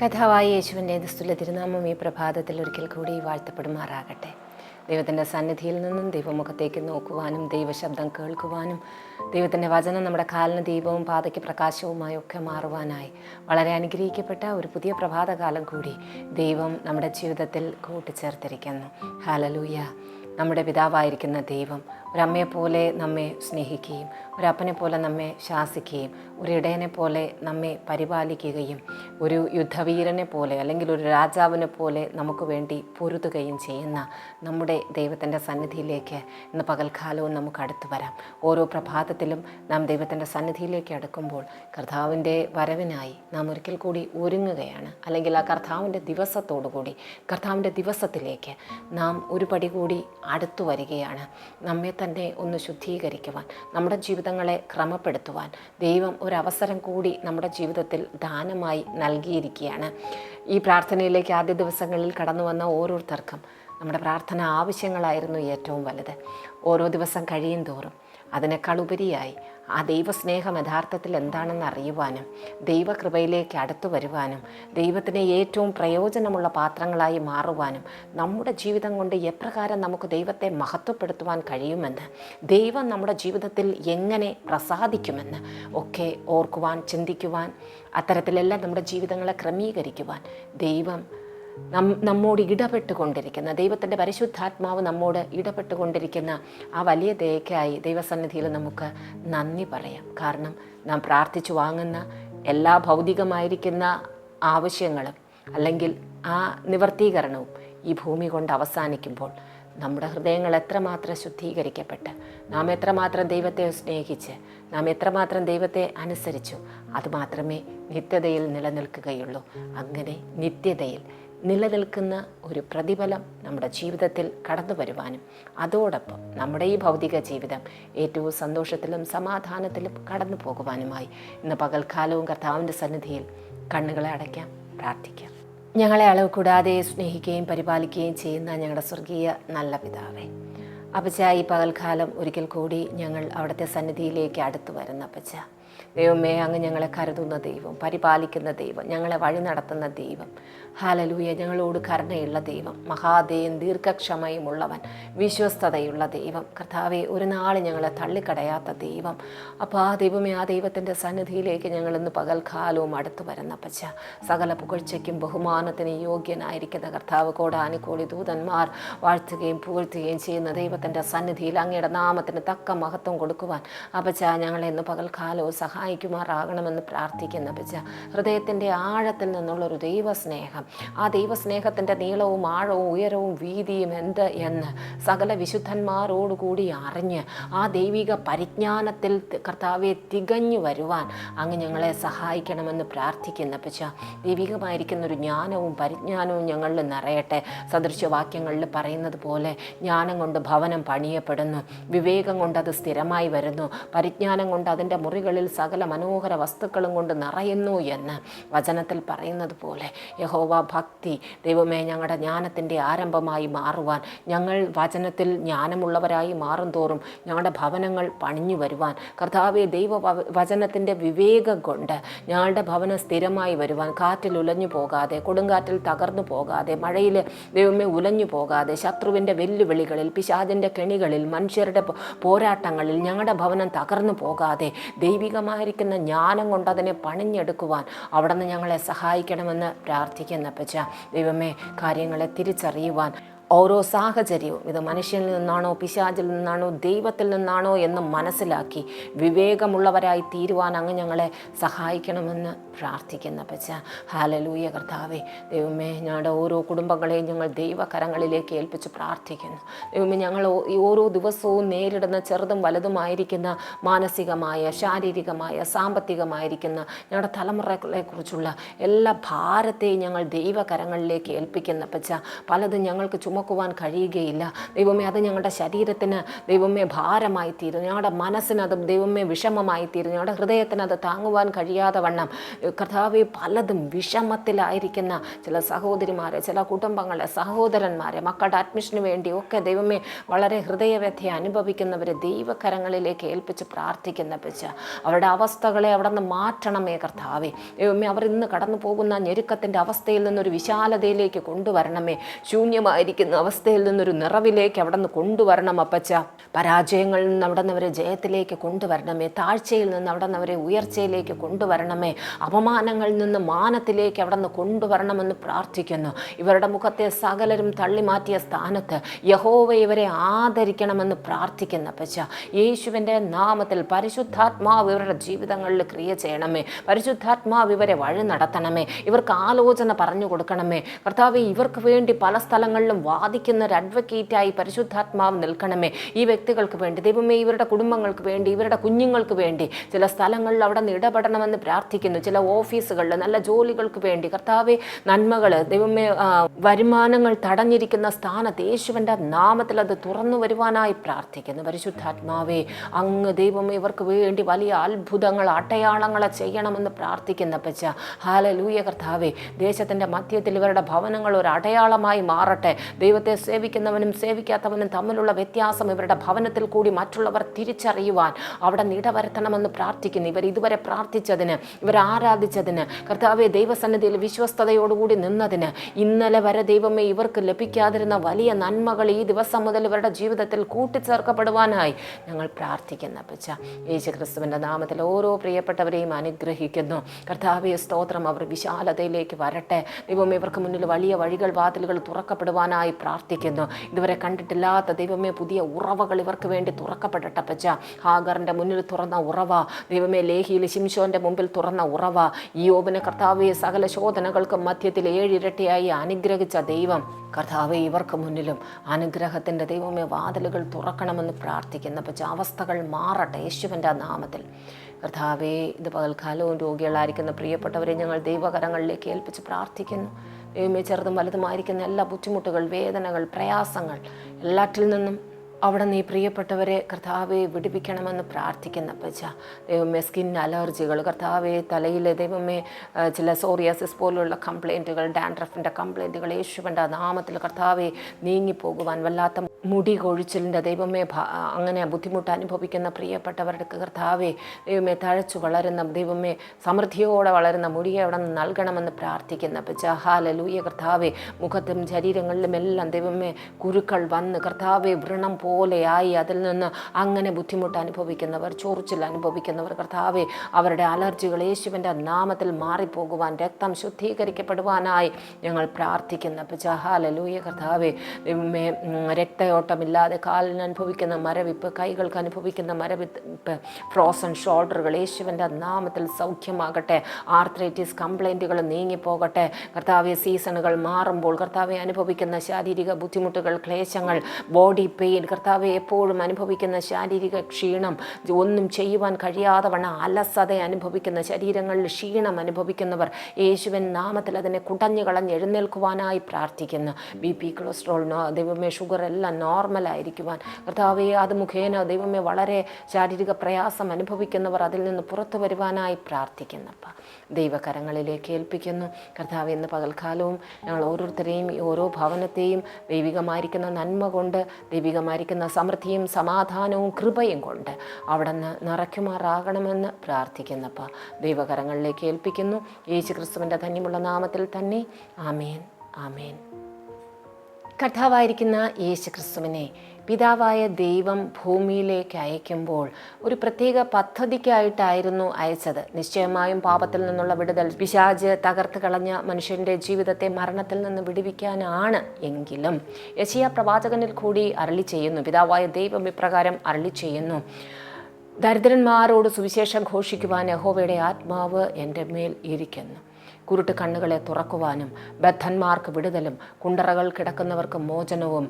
കഥാവായ യേശുവിന്റെ സ്തുല തിരുനാമം ഈ പ്രഭാതത്തിൽ ഒരിക്കൽ കൂടി വാഴ്ത്തപ്പെടുമാറാകട്ടെ. ദൈവത്തിന്റെ സന്നിധിയിൽ നിന്നും ദൈവമുഖത്തേക്ക് നോക്കുവാനും ദൈവശബ്ദം കേൾക്കുവാനും ദൈവത്തിന്റെ വചനം നമ്മുടെ കാലിന് ദീപവും പാതയ്ക്ക് പ്രകാശവുമായി ഒക്കെ മാറുവാനായി വളരെ അനുഗ്രഹിക്കപ്പെട്ട ഒരു പുതിയ പ്രഭാതകാലം കൂടി ദൈവം നമ്മുടെ ജീവിതത്തിൽ കൂട്ടിച്ചേർത്തിരിക്കുന്നു. ഹാലലൂയ നമ്മുടെ പിതാവായിരിക്കുന്ന ദൈവം ഒരമ്മയെപ്പോലെ നമ്മെ സ്നേഹിക്കുകയും ഒരപ്പനെ പോലെ നമ്മെ ശാസിക്കുകയും ഒരു ഇടയനെ പോലെ നമ്മെ പരിപാലിക്കുകയും ഒരു യുദ്ധവീരനെ പോലെ അല്ലെങ്കിൽ ഒരു രാജാവിനെ പോലെ നമുക്ക് വേണ്ടി പൊരുതുകയും ചെയ്യുന്ന നമ്മുടെ ദൈവത്തിന്റെ സന്നിധിയിലേക്ക് ഇന്ന് പകൽക്കാലവും നമുക്ക് അടുത്ത് വരാം. ഓരോ പ്രഭാതത്തിലും നാം ദൈവത്തിന്റെ സന്നിധിയിലേക്ക് അടുക്കുമ്പോൾ കർത്താവിന്റെ വരവിനായി നാം ഒരിക്കൽ കൂടി ഒരുങ്ങുകയാണ്. അല്ലെങ്കിൽ ആ കർത്താവിന്റെ ദിവസത്തോടു കൂടി കർത്താവിന്റെ ദിവസത്തിലേക്ക് നാം ഒരു പടി കൂടി അടുത്തു വരികയാണ്. നമ്മെ തന്നെ ഒന്ന് ശുദ്ധീകരിക്കുവാൻ നമ്മുടെ ജീവിതങ്ങളെ ക്രമപ്പെടുത്തുവാൻ ദൈവം ഒരവസരം കൂടി നമ്മുടെ ജീവിതത്തിൽ ദാനമായി നൽകിയിരിക്കുകയാണ്. ഈ പ്രാർത്ഥനയിലേക്ക് ആദ്യ ദിവസങ്ങളിൽ കടന്നു വന്ന ഓരോരുത്തർക്കും നമ്മുടെ പ്രാർത്ഥന ആവശ്യങ്ങളായിരുന്നു ഏറ്റവും വലുത്. ഓരോ ദിവസം കഴിയും തോറും അതിനേക്കാൾ ഉപരിയായി ആ ദൈവസ്നേഹം യഥാർത്ഥത്തിൽ എന്താണെന്ന് അറിയുവാനും ദൈവകൃപയിലേക്ക് അടുത്തു വരുവാനും ദൈവത്തിന് ഏറ്റവും പ്രയോജനമുള്ള പാത്രങ്ങളായി മാറുവാനും നമ്മുടെ ജീവിതം കൊണ്ട് എപ്രകാരം നമുക്ക് ദൈവത്തെ മഹത്വപ്പെടുത്തുവാൻ കഴിയുമെന്ന് ദൈവം നമ്മുടെ ജീവിതത്തിൽ എങ്ങനെ പ്രസാദിക്കുമെന്ന് ഒക്കെ ഓർക്കുവാൻ ചിന്തിക്കുവാൻ അത്തരത്തിലെല്ലാം നമ്മുടെ ജീവിതങ്ങളെ ക്രമീകരിക്കുവാൻ ദൈവം നം നമ്മോട് ഇടപെട്ടുകൊണ്ടിരിക്കുന്ന ദൈവത്തിന്റെ പരിശുദ്ധാത്മാവ് നമ്മോട് ഇടപെട്ടുകൊണ്ടിരിക്കുന്ന ആ വലിയ ദയക്കായി ദൈവസന്നിധിയിൽ നമുക്ക് നന്ദി പറയാം. കാരണം നാം പ്രാർത്ഥിച്ചു വാങ്ങുന്ന എല്ലാ ഭൗതികമായിരിക്കുന്ന ആവശ്യങ്ങളും അല്ലെങ്കിൽ ആ നിവർത്തീകരണവും ഈ ഭൂമി കൊണ്ട് അവസാനിക്കുമ്പോൾ നമ്മുടെ ഹൃദയങ്ങൾ എത്രമാത്രം ശുദ്ധീകരിക്കപ്പെട്ട് നാം എത്രമാത്രം ദൈവത്തെ സ്നേഹിച്ച് നാം എത്രമാത്രം ദൈവത്തെ അനുസരിച്ചു അതുമാത്രമേ നിത്യതയിൽ നിലനിൽക്കുകയുള്ളൂ. അങ്ങനെ നിത്യതയിൽ നിലനിൽക്കുന്ന ഒരു പ്രതിഫലം നമ്മുടെ ജീവിതത്തിൽ കടന്നു വരുവാനും അതോടൊപ്പം നമ്മുടെ ഈ ഭൗതിക ജീവിതം ഏറ്റവും സന്തോഷത്തിലും സമാധാനത്തിലും കടന്നു പോകുവാനുമായി ഇന്ന് പകൽക്കാലവും കർത്താവിന്റെ സന്നിധിയിൽ കണ്ണുകളെ അടയ്ക്കാം പ്രാർത്ഥിക്കാം. ഞങ്ങളെ അളവ് കൂടാതെ സ്നേഹിക്കുകയും പരിപാലിക്കുകയും ചെയ്യുന്ന ഞങ്ങളുടെ സ്വർഗീയ നല്ല പിതാവേ അപ്പച്ച ഈ പകൽക്കാലം ഒരിക്കൽ കൂടി ഞങ്ങൾ അവിടുത്തെ സന്നിധിയിലേക്ക് അടുത്തു വരുന്ന അപ്പച്ച. ദൈവമേ അങ്ങ് ഞങ്ങളെ കരുതുന്ന ദൈവം പരിപാലിക്കുന്ന ദൈവം ഞങ്ങളെ വഴി നടത്തുന്ന ദൈവം. ഹാലലൂയ ഞങ്ങളോട് കരുണയുള്ള ദൈവം മഹാദേവൻ ദീർഘക്ഷമയുമുള്ളവൻ വിശ്വസ്തതയുള്ള ദൈവം. കർത്താവെ ഒരു നാൾ ഞങ്ങളെ തള്ളിക്കടയാത്ത ദൈവം. അപ്പോൾ ആ ദൈവമേ ആ ദൈവത്തിന്റെ സന്നിധിയിലേക്ക് ഞങ്ങളിന്ന് പകൽക്കാലവും അടുത്തു വരുന്ന പച്ച സകല പുകഴ്ചയ്ക്കും ബഹുമാനത്തിന് യോഗ്യനായിരിക്കുന്ന കർത്താവ് കോടാനുകോടി ദൂതന്മാർ വാഴ്ത്തുകയും പുകഴ്ത്തുകയും ചെയ്യുന്ന ദൈവത്തിന്റെ സന്നിധിയിൽ അങ്ങയുടെ നാമത്തിന് തക്ക മഹത്വം കൊടുക്കുവാൻ അപ്പച്ച ഞങ്ങളെ ഇന്ന് പകൽക്കാലവും സഹായിക്കുമാറാകണമെന്ന് പ്രാർത്ഥിക്കുന്ന പിച്ച ഹൃദയത്തിന്റെ ആഴത്തിൽ നിന്നുള്ളൊരു ദൈവസ്നേഹം. ആ ദൈവസ്നേഹത്തിന്റെ നീളവും ആഴവും ഉയരവും വീതിയും എന്ത് എന്ന് സകല വിശുദ്ധന്മാരോടുകൂടി അറിഞ്ഞ് ആ ദൈവിക പരിജ്ഞാനത്തിൽ കർത്താവെ തികഞ്ഞു വരുവാൻ അങ്ങ് ഞങ്ങളെ സഹായിക്കണമെന്ന് പ്രാർത്ഥിക്കുന്ന പിച്ച ദൈവികമായിരിക്കുന്ന ഒരു ജ്ഞാനവും പരിജ്ഞാനവും ഞങ്ങളിൽ നിറയട്ടെ. സദൃശ്യവാക്യങ്ങളിൽ പറയുന്നത് പോലെ ജ്ഞാനം കൊണ്ട് ഭവനം പണിയപ്പെടുന്നു. വിവേകം കൊണ്ട് അത് സ്ഥിരമായി വരുന്നു. പരിജ്ഞാനം കൊണ്ട് അതിന്റെ മുറികളിൽ സകല മനോഹര വസ്തുക്കളും കൊണ്ട് നിറയുന്നു എന്ന് വചനത്തിൽ പറയുന്നത് പോലെ യഹോവ ഭക്തി ദൈവമേ ഞങ്ങളുടെ ജ്ഞാനത്തിന്റെ ആരംഭമായി മാറുവാൻ ഞങ്ങൾ വചനത്തിൽ ജ്ഞാനമുള്ളവരായി മാറും തോറും ഞങ്ങളുടെ ഭവനങ്ങൾ പണിഞ്ഞു വരുവാൻ കർത്താവെ ദൈവ വചനത്തിന്റെ വിവേകം കൊണ്ട് ഞങ്ങളുടെ ഭവനം സ്ഥിരമായി വരുവാൻ കാറ്റിൽ ഉലഞ്ഞു പോകാതെ കൊടുങ്കാറ്റിൽ തകർന്നു പോകാതെ മഴയിൽ ദൈവമേ ഉലഞ്ഞു പോകാതെ ശത്രുവിന്റെ വെല്ലുവിളികളിൽ പിശാചിന്റെ കെണികളിൽ മനുഷ്യരുടെ പോരാട്ടങ്ങളിൽ ഞങ്ങളുടെ ഭവനം തകർന്നു പോകാതെ ദൈവികമായിരിക്കുന്ന ജ്ഞാനം കൊണ്ട് അതിനെ പണിഞ്ഞെടുക്കുവാൻ അവിടെ നിന്ന് ഞങ്ങളെ സഹായിക്കണമെന്ന് പ്രാർത്ഥിക്കുന്ന പച്ച ദൈവമേ കാര്യങ്ങളെ തിരിച്ചറിയുവാൻ ഓരോ സാഹചര്യവും. ഇത് മനുഷ്യനിൽ നിന്നാണോ പിശാചിൽ നിന്നാണോ ദൈവത്തിൽ നിന്നാണോ എന്ന് മനസ്സിലാക്കി വിവേകമുള്ളവരായി തീരുവാൻ അങ്ങ് ഞങ്ങളെ സഹായിക്കണമെന്ന് പ്രാർത്ഥിക്കുന്ന പച്ച ഹാലലൂയ കർത്താവേ. ദൈവമേ ഞങ്ങളുടെ ഓരോ കുടുംബങ്ങളെയും ഞങ്ങൾ ദൈവകരങ്ങളിലേക്ക് ഏൽപ്പിച്ച് പ്രാർത്ഥിക്കുന്നു. ദൈവമേ ഞങ്ങൾ ഓരോ ദിവസവും നേരിടുന്ന ചെറുതും വലുതുമായിരിക്കുന്ന മാനസികമായ ശാരീരികമായ സാമ്പത്തികമായിരിക്കുന്ന ഞങ്ങളുടെ തലമുറകളെക്കുറിച്ചുള്ള എല്ലാ ഭാരത്തെയും ഞങ്ങൾ ദൈവകരങ്ങളിലേക്ക് ഏൽപ്പിക്കുന്ന പച്ച പലതും ഞങ്ങൾക്ക് ചുമ ചുമക്കുവാൻ കഴിയുകയില്ല. ദൈവമേ അത് ഞങ്ങളുടെ ശരീരത്തിന് ദൈവമേ ഭാരമായി തീരും ഞങ്ങളുടെ മനസ്സിന് ദൈവമേ വിഷമമായി തീരും ഞങ്ങളുടെ ഹൃദയത്തിന് അത് താങ്ങുവാൻ കഴിയാതെ വണ്ണം. കർത്താവെ പലതും വിഷമത്തിലായിരിക്കുന്ന ചില സഹോദരിമാരെ ചില കുടുംബങ്ങളെ സഹോദരന്മാരെ മക്കളുടെ അഡ്മിഷന് വേണ്ടി ഒക്കെ ദൈവമേ വളരെ ഹൃദയവ്യഥ അനുഭവിക്കുന്നവരെ ദൈവകരങ്ങളിലേക്ക് ഏൽപ്പിച്ച് പ്രാർത്ഥിക്കുന്ന പിച്ച അവരുടെ അവസ്ഥകളെ അവിടെ നിന്ന് മാറ്റണമേ കർത്താവെ. ദൈവമേ അവർ ഇന്ന് കടന്നു പോകുന്ന ഞെരുക്കത്തിന്റെ അവസ്ഥയിൽ നിന്നൊരു വിശാലതയിലേക്ക് കൊണ്ടുവരണമേ. ശൂന്യമായിരിക്കുന്ന അവസ്ഥയിൽ നിന്നൊരു നിറവിലേക്ക് അവിടെ നിന്ന് കൊണ്ടുവരണം അപ്പച്ച. പരാജയങ്ങളിൽ നിന്ന് അവിടെ നിന്ന് അവരെ ജയത്തിലേക്ക് കൊണ്ടുവരണമേ. താഴ്ചയിൽ നിന്ന് അവിടെ നിന്ന് അവരെ ഉയർച്ചയിലേക്ക് കൊണ്ടുവരണമേ. അപമാനങ്ങളിൽ നിന്ന് മാനത്തിലേക്ക് അവിടെ നിന്ന് കൊണ്ടുവരണമെന്ന് പ്രാർത്ഥിക്കുന്നു. ഇവരുടെ മുഖത്തെ സകലരും തള്ളിമാറ്റിയ സ്ഥാനത്ത് യഹോവ ഇവരെ ആദരിക്കണമെന്ന് പ്രാർത്ഥിക്കുന്ന അപ്പച്ച. യേശുവിന്റെ നാമത്തിൽ പരിശുദ്ധാത്മാവ് ഇവരുടെ ജീവിതങ്ങളിൽ ക്രിയ ചെയ്യണമേ. പരിശുദ്ധാത്മാവ് ഇവരെ വഴി നടത്തണമേ. ഇവർക്ക് ആലോചന പറഞ്ഞു കൊടുക്കണമേ. കർത്താവ് ഇവർക്ക് വേണ്ടി പല സ്ഥലങ്ങളിലും വാദിക്കുന്ന ഒരു അഡ്വക്കേറ്റായി പരിശുദ്ധാത്മാവ് നിൽക്കണമേ. ഈ വ്യക്തികൾക്ക് വേണ്ടി ദൈവമേ ഇവരുടെ കുടുംബങ്ങൾക്ക് വേണ്ടി ഇവരുടെ കുഞ്ഞുങ്ങൾക്ക് വേണ്ടി ചില സ്ഥലങ്ങളിൽ അവിടെ നിന്ന് ഇടപെടണമെന്ന് പ്രാർത്ഥിക്കുന്നു. ചില ഓഫീസുകളിൽ നല്ല ജോലികൾക്ക് വേണ്ടി കർത്താവെ നന്മകൾ ദൈവമേ വരുമാനങ്ങൾ തടഞ്ഞിരിക്കുന്ന സ്ഥാനത്ത് യേശുവിന്റെ നാമത്തിൽ അത് തുറന്നു വരുവാനായി പ്രാർത്ഥിക്കുന്നു. പരിശുദ്ധാത്മാവേ അങ്ങ് ദൈവമേ ഇവർക്ക് വേണ്ടി വലിയ അത്ഭുതങ്ങൾ അടയാളങ്ങളെ ചെയ്യണമെന്ന് പ്രാർത്ഥിക്കുന്ന പച്ച ഹാല ലൂയ കർത്താവേ. ദേശത്തിന്റെ മധ്യത്തിൽ ഇവരുടെ ഭവനങ്ങൾ ഒരു അടയാളമായി മാറട്ടെ. ദൈവത്തെ സേവിക്കുന്നവനും സേവിക്കാത്തവനും തമ്മിലുള്ള വ്യത്യാസം ഇവരുടെ ഭവനത്തിൽ കൂടി മറ്റുള്ളവർ തിരിച്ചറിയുവാൻ അവിടെ നിടവരുത്തണമെന്ന് പ്രാർത്ഥിക്കുന്നു. ഇവർ ഇതുവരെ പ്രാർത്ഥിച്ചതിന് ഇവർ ആരാധിച്ചതിന് കർത്താവെ ദൈവസന്നിധിയിൽ വിശ്വസ്തയോടുകൂടി നിന്നതിന് ഇന്നലെ വരെ ദൈവമേ ഇവർക്ക് ലഭിക്കാതിരുന്ന വലിയ നന്മകൾ ഈ ദിവസം മുതൽ ഇവരുടെ ജീവിതത്തിൽ കൂട്ടിച്ചേർക്കപ്പെടുവാനായി ഞങ്ങൾ പ്രാർത്ഥിക്കുന്ന പച്ച യേശു ക്രിസ്തുവിന്റെ നാമത്തിൽ ഓരോ പ്രിയപ്പെട്ടവരെയും അനുഗ്രഹിക്കുന്നു. കർത്താവെ സ്തോത്രം അവർ വിശാലതയിലേക്ക് വരട്ടെ. ദൈവം ഇവർക്ക് മുന്നിൽ വലിയ വഴികൾ വാതിലുകൾ തുറക്കപ്പെടുവാനായി പ്രാർത്ഥിക്കുന്നു. ഇതുവരെ കണ്ടിട്ടില്ലാത്ത ദൈവമേ പുതിയ ഉറവകൾ ഇവർക്ക് വേണ്ടി തുറക്കപ്പെടട്ടെ പച്ച ഹാഗറിന്റെ മുന്നിൽ തുറന്ന ഉറവ ദൈവമേ ലേഹിയിൽ ശിംഷോന്റെ മുമ്പിൽ തുറന്ന ഉറവ ഈ യോബിന് കർത്താവെ സകല ശോധനകൾക്ക് മധ്യത്തിൽ ഏഴിരട്ടിയായി അനുഗ്രഹിച്ച ദൈവം. കർത്താവെ ഇവർക്ക് മുന്നിലും അനുഗ്രഹത്തിന്റെ ദൈവമേ വാതിലുകൾ തുറക്കണമെന്ന് പ്രാർത്ഥിക്കുന്ന പക്ഷേ അവസ്ഥകൾ മാറട്ടെ യേശുവിന്റെ നാമത്തിൽ. കർത്താവെ ഇത് പകൽക്കാലവും രോഗികളായിരിക്കുന്ന പ്രിയപ്പെട്ടവരെ ഞങ്ങൾ ദൈവകരങ്ങളിലേക്ക് ഏൽപ്പിച്ച് പ്രാർത്ഥിക്കുന്നു. ദൈവമേ ചെറുതും വലുതുമായിരിക്കുന്ന എല്ലാ ബുദ്ധിമുട്ടുകൾ വേദനകൾ പ്രയാസങ്ങൾ എല്ലാറ്റിൽ നിന്നും അവിടെ നീ പ്രിയപ്പെട്ടവരെ കർത്താവെ വിടിപ്പിക്കണമെന്ന് പ്രാർത്ഥിക്കുന്ന പച്ച ദൈവമേ സ്കിൻ അലർജികൾ കർത്താവെ തലയിലെ ദൈവമേ ചില സോറിയാസിസ് പോലുള്ള കംപ്ലൈന്റുകൾ ഡാൻഡ്രഫിന്റെ കംപ്ലൈന്റുകൾ യേശുവിന്റെ നാമത്തിൽ കർത്താവെ നീങ്ങിപ്പോകുവാൻ വല്ലാത്ത മുടി കൊഴിച്ചിലിന്റെ ദൈവമേ അങ്ങനെ ബുദ്ധിമുട്ട് അനുഭവിക്കുന്ന പ്രിയപ്പെട്ടവരുടെ കർത്താവെ ദൈവമേ തഴച്ചു വളരുന്ന ദൈവമേ സമൃദ്ധിയോടെ വളരുന്ന മുടിയെ അവിടെ നിന്ന് നൽകണമെന്ന് പ്രാർത്ഥിക്കുന്ന പച്ചാഹാല ലൂയ കർത്താവെ. മുഖത്തും ശരീരങ്ങളിലും എല്ലാം ദൈവമേ കുരുക്കൾ വന്ന് കർത്താവെ വ്രണം പോലെയായി അതിൽ നിന്ന് അങ്ങനെ ബുദ്ധിമുട്ട് അനുഭവിക്കുന്നവർ ചൊറിച്ചിൽ അനുഭവിക്കുന്നവർ കർത്താവെ അവരുടെ അലർജികൾ യേശുവിന്റെ നാമത്തിൽ മാറിപ്പോകുവാൻ രക്തം ശുദ്ധീകരിക്കപ്പെടുവാനായി ഞങ്ങൾ പ്രാർത്ഥിക്കുന്ന. പച്ചാഹാല ലൂയ കർത്താവെ രക്തയോട്ടമില്ലാതെ കാലിന് അനുഭവിക്കുന്ന മരവിപ്പ് കൈകൾക്ക് അനുഭവിക്കുന്ന മരവിപ്പ് ഫ്രോസൺ ഷോൾഡറുകൾ യേശുവിന്റെ നാമത്തിൽ സൗഖ്യമാകട്ടെ ആർത്രൈറ്റിസ് കംപ്ലൈന്റുകൾ നീങ്ങിപ്പോകട്ടെ. കർത്താവെ സീസണുകൾ മാറുമ്പോൾ കർത്താവെ അനുഭവിക്കുന്ന ശാരീരിക ബുദ്ധിമുട്ടുകൾ ക്ലേശങ്ങൾ ബോഡി പെയിൻ കർത്താവെ എപ്പോഴും അനുഭവിക്കുന്ന ശാരീരിക ക്ഷീണം ഒന്നും ചെയ്യുവാൻ കഴിയാതെ വണ്ണം അലസത അനുഭവിക്കുന്ന ശരീരങ്ങളിൽ ക്ഷീണം അനുഭവിക്കുന്നവർ യേശുവൻ നാമത്തിൽ അതിനെ കുടഞ്ഞു കളഞ്ഞ് എഴുന്നേൽക്കുവാനായി പ്രാർത്ഥിക്കുന്നു. ബി പി കൊളസ്ട്രോൾ ദൈവമേ ഷുഗർ എല്ലാം നോർമലായിരിക്കുവാൻ കർത്താവെ അത് മുഖേന ദൈവമേ വളരെ ശാരീരിക പ്രയാസം അനുഭവിക്കുന്നവർ അതിൽ നിന്ന് പുറത്തു വരുവാനായി പ്രാർത്ഥിക്കുന്നപ്പ. ദൈവകരങ്ങളിലേക്ക് ഏൽപ്പിക്കുന്നു. കർത്താവ് ഇന്ന് പകൽക്കാലവും ഞങ്ങൾ ഓരോരുത്തരെയും ഓരോ ഭവനത്തെയും ദൈവികമായിരിക്കുന്ന നന്മ കൊണ്ട് ദൈവികമായിരിക്കുന്ന സമൃദ്ധിയും സമാധാനവും കൃപയും കൊണ്ട് അവിടെ നിന്ന് നിറയ്ക്കുമാറാകണമെന്ന് പ്രാർത്ഥിക്കുന്നപ്പ ദൈവകരങ്ങളിലേക്ക് ഏൽപ്പിക്കുന്നു. യേശു ക്രിസ്തുവിന്റെ ധന്യമുള്ള നാമത്തിൽ തന്നെ ആമേൻ ആമേൻ. കർത്താവായിരിക്കുന്ന യേശു ക്രിസ്തുവിനെ പിതാവായ ദൈവം ഭൂമിയിലേക്ക് അയക്കുമ്പോൾ ഒരു പ്രത്യേക പദ്ധതിക്കായിട്ടായിരുന്നു അയച്ചത്. നിശ്ചയമായും പാപത്തിൽ നിന്നുള്ള വിടുതൽ പിശാജ് തകർത്ത് കളഞ്ഞ മനുഷ്യന്റെ ജീവിതത്തെ മരണത്തിൽ നിന്ന് വിടുവിക്കാനാണ് എങ്കിലും. യശിയ പ്രവാചകനിൽ കൂടി അരളി ചെയ്യുന്നു. പിതാവായ ദൈവം ഇപ്രകാരം അരളി ചെയ്യുന്നു. ദരിദ്രന്മാരോട് സുവിശേഷം ഘോഷിക്കുവാൻ യഹോവയുടെ ആത്മാവ് എന്റെ മേൽ ഇരിക്കുന്നു. കുരുട്ട് കണ്ണുകളെ തുറക്കുവാനും ബദ്ധന്മാർക്ക് വിടുതലും കുണ്ടറകൾ കിടക്കുന്നവർക്ക് മോചനവും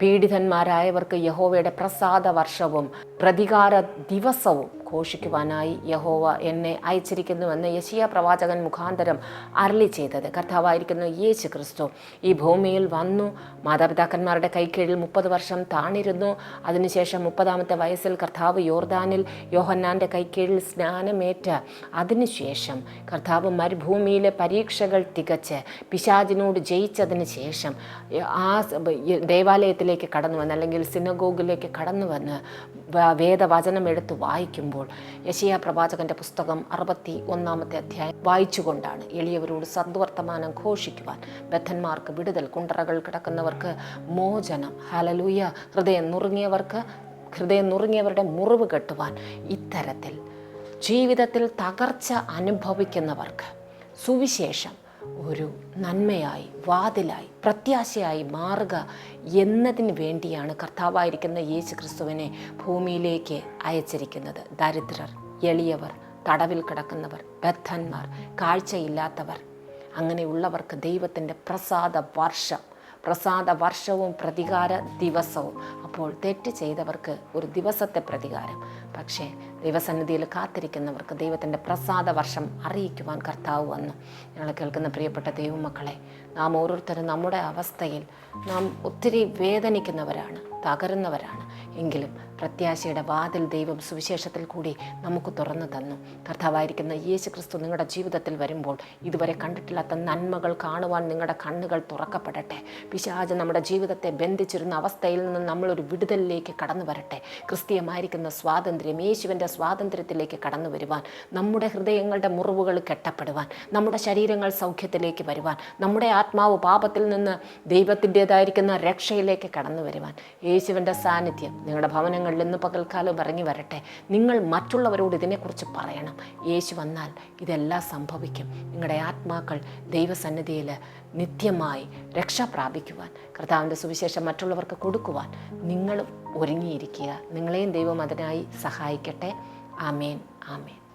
പീഡിതന്മാരായവർക്ക് യഹോവയുടെ പ്രസാദ വർഷവും പ്രതികാര ദിവസവും ഘോഷിക്കുവാനായി യഹോവ എന്നെ അയച്ചിരിക്കുന്നുവെന്ന് യശിയ പ്രവാചകൻ മുഖാന്തരം അരളി ചെയ്തത്. കർത്താവായിരിക്കുന്ന യേശു ക്രിസ്തു ഈ ഭൂമിയിൽ വന്നു മാതാപിതാക്കന്മാരുടെ കൈക്കീഴിൽ മുപ്പത് വർഷം താണിരുന്നു. അതിനുശേഷം മുപ്പതാമത്തെ വയസ്സിൽ കർത്താവ് യോർദാനിൽ യോഹന്നാന്റെ കൈക്കീഴിൽ സ്നാനമേറ്റ് അതിനുശേഷം കർത്താവ് മരുഭൂമിയിലെ പരീക്ഷകൾ തികച്ച് പിശാചിനോട് ജയിച്ചതിന് ശേഷം ആ ദേവാലയത്തിലേക്ക് കടന്നു വന്ന് അല്ലെങ്കിൽ സിനഗോഗിലേക്ക് കടന്നു വന്ന് വേദവചനം എടുത്ത് വായിക്കുമ്പോൾ യശിയ പ്രവാചകന്റെ പുസ്തകം അറുപത്തി ഒന്നാമത്തെ അധ്യായം വായിച്ചുകൊണ്ടാണ് എളിയവരോട് സദ്വർത്തമാനം ഘോഷിക്കുവാൻ ബദ്ധന്മാർക്ക് വിടുതൽ കുണ്ടറകൾ കിടക്കുന്നവർക്ക് മോചനം ഹലലൂയ ഹൃദയം നുറുങ്ങിയവർക്ക് ഹൃദയം നുറുങ്ങിയവരുടെ മുറിവ് കെട്ടുവാൻ ഇത്തരത്തിൽ ജീവിതത്തിൽ തകർച്ച അനുഭവിക്കുന്നവർക്ക് സുവിശേഷം ഒരു നന്മയായി വാതിലായി പ്രത്യാശയായി മാറുക എന്നതിന് വേണ്ടിയാണ് കർത്താവായിരിക്കുന്ന യേശു ക്രിസ്തുവിനെ ഭൂമിയിലേക്ക് അയച്ചിരിക്കുന്നത്. ദരിദ്രർ എളിയവർ തടവിൽ കിടക്കുന്നവർ ബദ്ധന്മാർ കാഴ്ചയില്ലാത്തവർ അങ്ങനെയുള്ളവർക്ക് ദൈവത്തിന്റെ പ്രസാദ വർഷം പ്രസാദ വർഷവും പ്രതികാര ദിവസവും. അപ്പോൾ തെറ്റ് ചെയ്തവർക്ക് ഒരു ദിവസത്തെ പ്രതികാരം. പക്ഷേ ദൈവസന്നിധിയിൽ കാത്തിരിക്കുന്നവർക്ക് ദൈവത്തിന്റെ പ്രസാദ വർഷം അറിയിക്കുവാൻ കർത്താവ് വന്നു. ഞങ്ങൾ കേൾക്കുന്ന പ്രിയപ്പെട്ട ദൈവമക്കളെ നാം ഓരോരുത്തരും നമ്മുടെ അവസ്ഥയിൽ നാം ഒത്തിരി വേദനിക്കുന്നവരാണ് തകരുന്നവരാണ്. എങ്കിലും പ്രത്യാശയുടെ വാതിൽ ദൈവം സുവിശേഷത്തിൽ കൂടി നമുക്ക് തുറന്നു തന്നു. കർത്താവായിരിക്കുന്ന യേശു ക്രിസ്തു നിങ്ങളുടെ ജീവിതത്തിൽ വരുമ്പോൾ ഇതുവരെ കണ്ടിട്ടില്ലാത്ത നന്മകൾ കാണുവാൻ നിങ്ങളുടെ കണ്ണുകൾ തുറക്കപ്പെടട്ടെ. പിശാജ് നമ്മുടെ ജീവിതത്തെ ബന്ധിച്ചിരുന്ന അവസ്ഥയിൽ നിന്ന് നമ്മളൊരു വിടുതലിലേക്ക് കടന്നു വരട്ടെ. ക്രിസ്തീയമായിരിക്കുന്ന സ്വാതന്ത്ര്യം യേശുവിന്റെ സ്വാതന്ത്ര്യത്തിലേക്ക് കടന്നു വരുവാൻ നമ്മുടെ ഹൃദയങ്ങളുടെ മുറിവുകൾ കെട്ടപ്പെടുവാൻ നമ്മുടെ ശരീരങ്ങൾ സൗഖ്യത്തിലേക്ക് വരുവാൻ നമ്മുടെ ആത്മാവ് പാപത്തിൽ നിന്ന് ദൈവത്തിന്റെതായിരിക്കുന്ന രക്ഷയിലേക്ക് കടന്നു വരുവാൻ. യേശുവിന്റെ സാന്നിധ്യം നിങ്ങളുടെ ഭവനങ്ങളിൽ ഇന്ന് പകൽക്കാലം ഇറങ്ങി വരട്ടെ. നിങ്ങൾ മറ്റുള്ളവരോട് ഇതിനെക്കുറിച്ച് പറയണം. യേശു വന്നാൽ ഇതെല്ലാം സംഭവിക്കും. നിങ്ങളുടെ ആത്മാക്കൾ ദൈവസന്നിധിയിൽ നിത്യമായി രക്ഷ പ്രാപിക്കുവാൻ കർത്താവിന്റെ സുവിശേഷം മറ്റുള്ളവർക്ക് കൊടുക്കുവാൻ നിങ്ങളും ഒരുങ്ങിയിരിക്കുക. നിങ്ങളെയും ദൈവം അതിനായി സഹായിക്കട്ടെ. ആമേൻ. ആമേൻ.